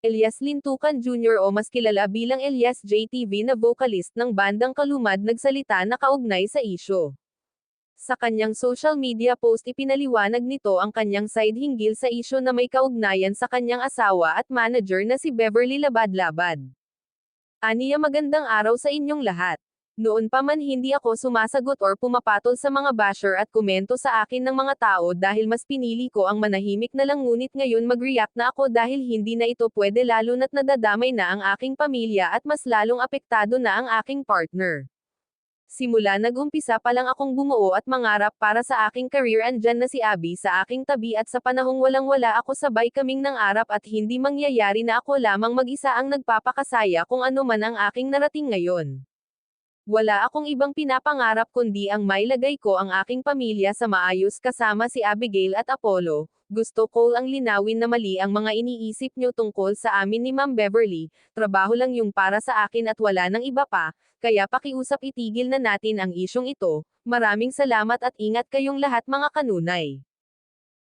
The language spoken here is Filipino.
Elias Lintukan Jr. o mas kilala bilang Elias JTV na vocalist ng bandang Kalumad nagsalita na kaugnay sa isyo. Sa kanyang social media post ipinaliwanag nito ang kanyang side hinggil sa isyo na may kaugnayan sa kanyang asawa at manager na si Beverly Labad-Labad. Aniya magandang araw sa inyong lahat. Noon pa man hindi ako sumasagot or pumapatol sa mga basher at komento sa akin ng mga tao dahil mas pinili ko ang manahimik na lang ngunit ngayon mag-react na ako dahil hindi na ito pwede lalo na't nadadamay na ang aking pamilya at mas lalong apektado na ang aking partner. Simula nag-umpisa pa lang akong bumuo at mangarap para sa aking career andyan na si Abby sa aking tabi at sa panahong walang-wala ako sabay kaming nangarap at hindi mangyayari na ako lamang mag-isa ang nagpapakasaya kung ano man ang aking narating ngayon. Wala akong ibang pinapangarap kundi ang mailagay ko ang aking pamilya sa maayos kasama si Abigail at Apollo. Gusto ko ang linawin na mali ang mga iniisip nyo tungkol sa amin ni Ma'am Beverly, trabaho lang yung para sa akin at wala nang iba pa, kaya pakiusap itigil na natin ang isyong ito. Maraming salamat at ingat kayong lahat mga kanunay.